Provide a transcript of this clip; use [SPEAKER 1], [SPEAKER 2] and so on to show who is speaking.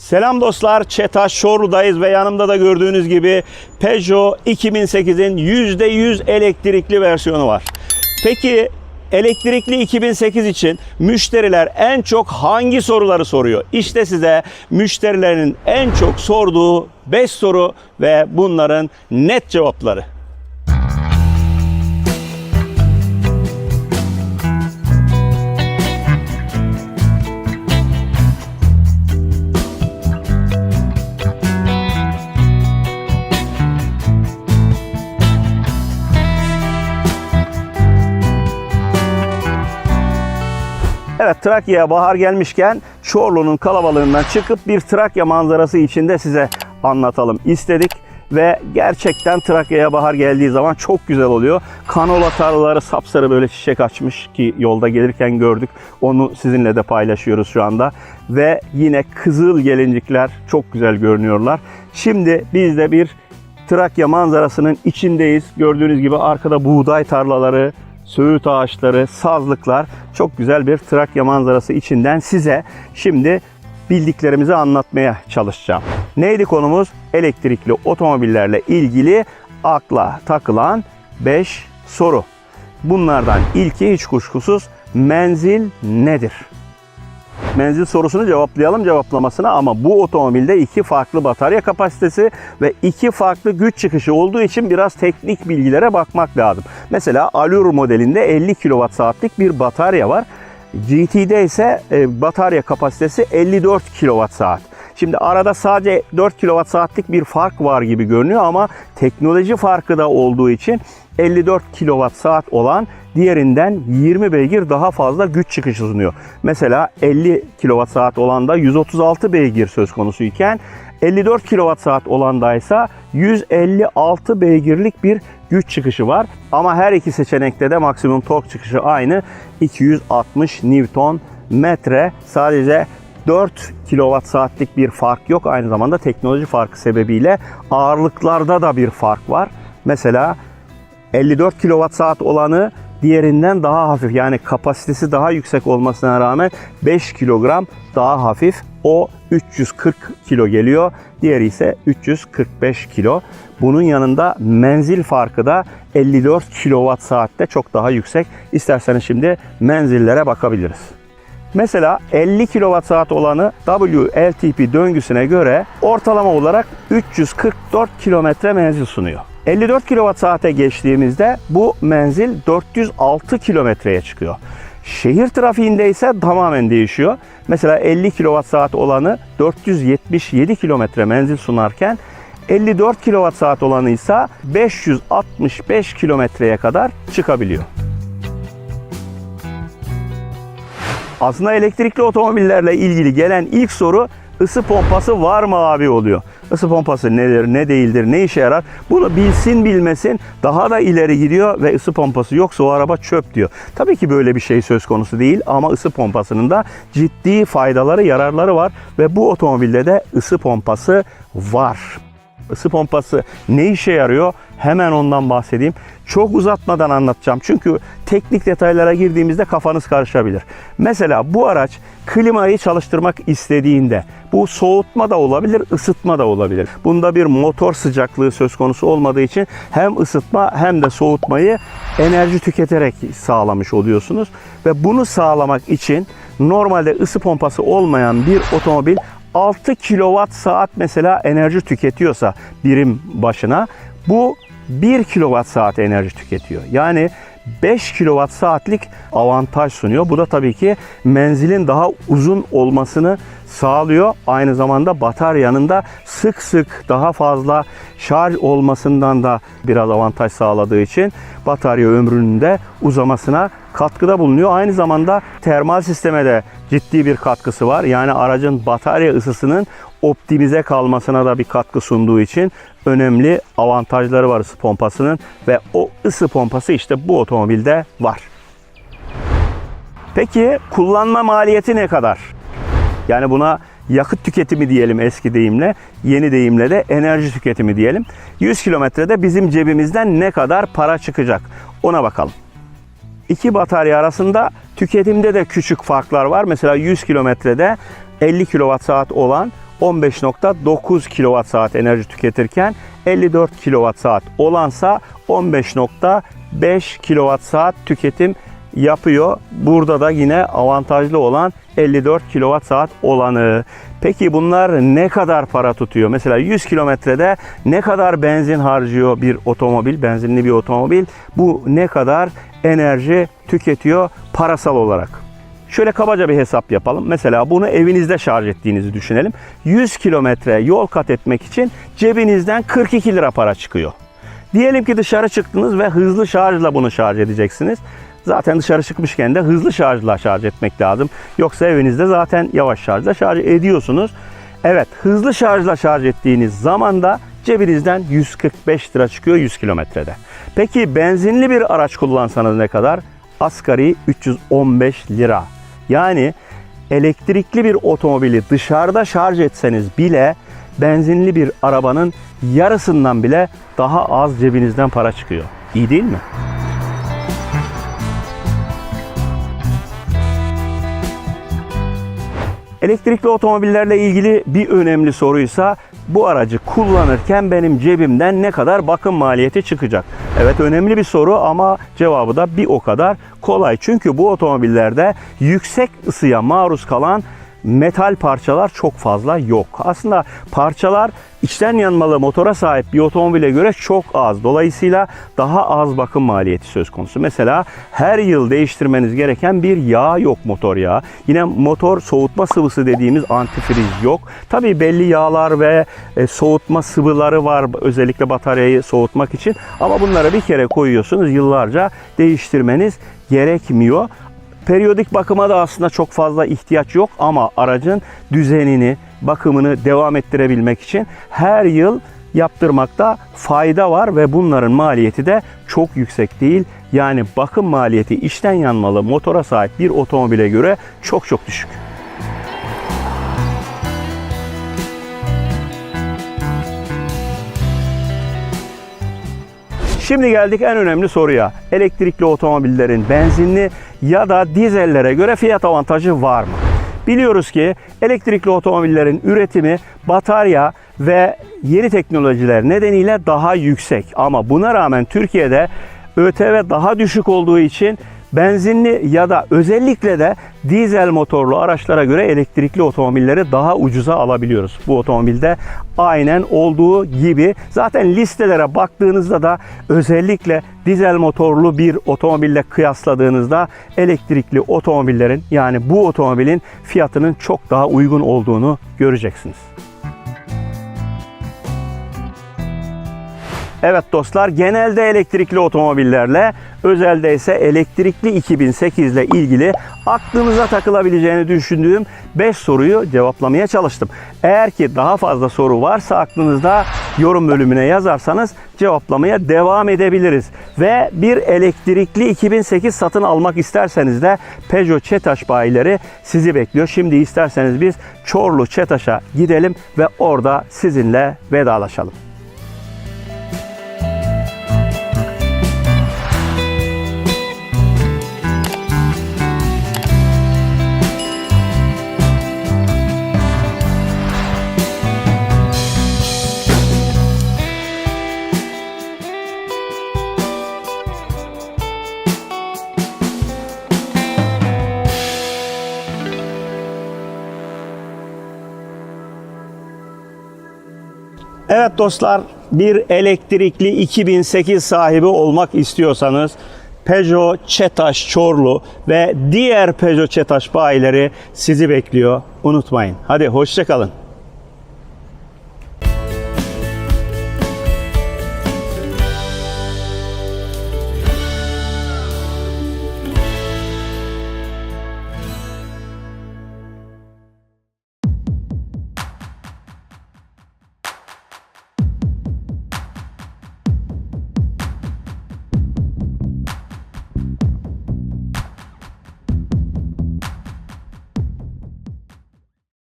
[SPEAKER 1] Selam dostlar, Çetaş Şorlu'dayız ve yanımda da gördüğünüz gibi Peugeot 2008'in %100 elektrikli versiyonu var. Peki elektrikli 2008 için müşteriler en çok hangi soruları soruyor? İşte size müşterilerin en çok sorduğu 5 soru ve bunların net cevapları. Evet Trakya'ya bahar gelmişken Çorlu'nun kalabalığından çıkıp bir Trakya manzarası içinde size anlatalım istedik. Ve gerçekten Trakya'ya bahar geldiği zaman çok güzel oluyor. Kanola tarlaları sapsarı böyle çiçek açmış ki yolda gelirken gördük. Onu sizinle de paylaşıyoruz şu anda. Ve yine kızıl gelincikler çok güzel görünüyorlar. Şimdi biz de bir Trakya manzarasının içindeyiz. Gördüğünüz gibi arkada buğday tarlaları, söğüt ağaçları, sazlıklar çok güzel bir Trakya manzarası içinden size şimdi bildiklerimizi anlatmaya çalışacağım. Neydi konumuz? Elektrikli otomobillerle ilgili akla takılan 5 soru. Bunlardan ilki hiç kuşkusuz menzil nedir? Menzil sorusunu cevaplayalım cevaplamasına ama bu otomobilde iki farklı batarya kapasitesi ve iki farklı güç çıkışı olduğu için biraz teknik bilgilere bakmak lazım. Mesela Allure modelinde 50 kWh'lik bir batarya var. GT'de ise e, batarya kapasitesi 54 kWh. Şimdi arada sadece 4 kWh'lik bir fark var gibi görünüyor ama teknoloji farkı da olduğu için 54 kWh olan diğerinden 20 beygir daha fazla güç çıkışı sunuyor. Mesela 50 kWh olan da 136 beygir söz konusu iken 54 kWh olanda ise 156 beygirlik bir güç çıkışı var. Ama her iki seçenekte de maksimum tork çıkışı aynı 260 Newton metre. Sadece 4 kWh saatlik bir fark yok. Aynı zamanda teknoloji farkı sebebiyle ağırlıklarda da bir fark var. Mesela 54 kWh olanı diğerinden daha hafif yani kapasitesi daha yüksek olmasına rağmen 5 kilogram daha hafif. O 340 kilo geliyor. Diğeri ise 345 kilo. Bunun yanında menzil farkı da 54 kWh saatte çok daha yüksek. İsterseniz şimdi menzillere bakabiliriz. Mesela 50 kWh olanı WLTP döngüsüne göre ortalama olarak 344 kilometre menzil sunuyor. 54 kWh'e geçtiğimizde bu menzil 406 kilometreye çıkıyor. Şehir trafiğinde ise tamamen değişiyor. Mesela 50 kWh olanı 477 kilometre menzil sunarken 54 kWh olanı ise 565 kilometreye kadar çıkabiliyor. Aslında elektrikli otomobillerle ilgili gelen ilk soru ısı pompası var mı abi oluyor. Isı pompası nedir, ne değildir, ne işe yarar? Bunu bilsin bilmesin daha da ileri gidiyor ve ısı pompası yoksa o araba çöp diyor. Tabii ki böyle bir şey söz konusu değil ama ısı pompasının da ciddi faydaları, yararları var ve bu otomobilde de ısı pompası var. Isı pompası ne işe yarıyor? Hemen ondan bahsedeyim. Çok uzatmadan anlatacağım. Çünkü teknik detaylara girdiğimizde kafanız karışabilir. Mesela bu araç klimayı çalıştırmak istediğinde bu soğutma da olabilir, ısıtma da olabilir. Bunda bir motor sıcaklığı söz konusu olmadığı için hem ısıtma hem de soğutmayı enerji tüketerek sağlamış oluyorsunuz. Ve bunu sağlamak için normalde ısı pompası olmayan bir otomobil 6 kilowatt saat mesela enerji tüketiyorsa birim başına bu 1 kilowatt saat enerji tüketiyor. Yani 5 kilowatt saatlik avantaj sunuyor. Bu da tabii ki menzilin daha uzun olmasını sağlıyor. Aynı zamanda bataryanın da sık sık daha fazla şarj olmasından da biraz avantaj sağladığı için batarya ömrünün de uzamasına katkıda bulunuyor. Aynı zamanda termal sisteme de ciddi bir katkısı var. Yani aracın batarya ısısının optimize kalmasına da bir katkı sunduğu için önemli avantajları var ısı pompasının ve o ısı pompası işte bu otomobilde var. Peki kullanma maliyeti ne kadar? Yani buna yakıt tüketimi diyelim eski deyimle, yeni deyimle de enerji tüketimi diyelim. 100 kilometrede bizim cebimizden ne kadar para çıkacak? Ona bakalım. İki batarya arasında tüketimde de küçük farklar var. Mesela 100 kilometrede 50 kWh olan 15.9 kWh enerji tüketirken 54 kWh olansa 15.5 kWh tüketim yapıyor. Burada da yine avantajlı olan 54 kWh olanı. Peki bunlar ne kadar para tutuyor? Mesela 100 kilometrede ne kadar benzin harcıyor bir otomobil, benzinli bir otomobil? Bu ne kadar enerji tüketiyor parasal olarak? Şöyle kabaca bir hesap yapalım. Mesela bunu evinizde şarj ettiğinizi düşünelim. 100 kilometre yol kat etmek için cebinizden 42 lira para çıkıyor. Diyelim ki dışarı çıktınız ve hızlı şarjla bunu şarj edeceksiniz. Zaten dışarı çıkmışken de hızlı şarjla şarj etmek lazım. Yoksa evinizde zaten yavaş şarjla şarj ediyorsunuz. Evet hızlı şarjla şarj ettiğiniz zaman da cebinizden 145 lira çıkıyor 100 kilometrede. Peki benzinli bir araç kullansanız ne kadar? Asgari 315 lira. Yani elektrikli bir otomobili dışarıda şarj etseniz bile benzinli bir arabanın yarısından bile daha az cebinizden para çıkıyor. İyi değil mi? Elektrikli otomobillerle ilgili bir önemli soruysa bu aracı kullanırken benim cebimden ne kadar bakım maliyeti çıkacak? Evet önemli bir soru ama cevabı da bir o kadar kolay. Çünkü bu otomobillerde yüksek ısıya maruz kalan metal parçalar çok fazla yok. Aslında parçalar içten yanmalı motora sahip bir otomobile göre çok az. Dolayısıyla daha az bakım maliyeti söz konusu. Mesela her yıl değiştirmeniz gereken bir yağ yok motor yağı. Yine motor soğutma sıvısı dediğimiz antifriz yok. Tabii belli yağlar ve e, soğutma sıvıları var özellikle bataryayı soğutmak için. Ama bunları bir kere koyuyorsunuz yıllarca değiştirmeniz gerekmiyor. Periyodik bakıma da aslında çok fazla ihtiyaç yok ama aracın düzenini, bakımını devam ettirebilmek için her yıl yaptırmakta fayda var ve bunların maliyeti de çok yüksek değil. Yani bakım maliyeti içten yanmalı motora sahip bir otomobile göre çok çok düşük. Şimdi geldik en önemli soruya. Elektrikli otomobillerin benzinli ya da dizellere göre fiyat avantajı var mı? Biliyoruz ki elektrikli otomobillerin üretimi batarya ve yeni teknolojiler nedeniyle daha yüksek. Ama buna rağmen Türkiye'de ÖTV daha düşük olduğu için benzinli ya da özellikle de dizel motorlu araçlara göre elektrikli otomobilleri daha ucuza alabiliyoruz. Bu otomobilde aynen olduğu gibi zaten listelere baktığınızda da özellikle dizel motorlu bir otomobille kıyasladığınızda elektrikli otomobillerin yani bu otomobilin fiyatının çok daha uygun olduğunu göreceksiniz. Evet dostlar genelde elektrikli otomobillerle özelde ise elektrikli 2008 ile ilgili aklınıza takılabileceğini düşündüğüm 5 soruyu cevaplamaya çalıştım. Eğer ki daha fazla soru varsa aklınızda yorum bölümüne yazarsanız cevaplamaya devam edebiliriz. Ve bir elektrikli 2008 satın almak isterseniz de Peugeot Çetaş bayileri sizi bekliyor. Şimdi isterseniz biz Çorlu Çetaş'a gidelim ve orada sizinle vedalaşalım. Evet dostlar bir elektrikli 2008 sahibi olmak istiyorsanız Peugeot Çetaş Çorlu ve diğer Peugeot Çetaş bayileri sizi bekliyor. Unutmayın. Hadi hoşçakalın.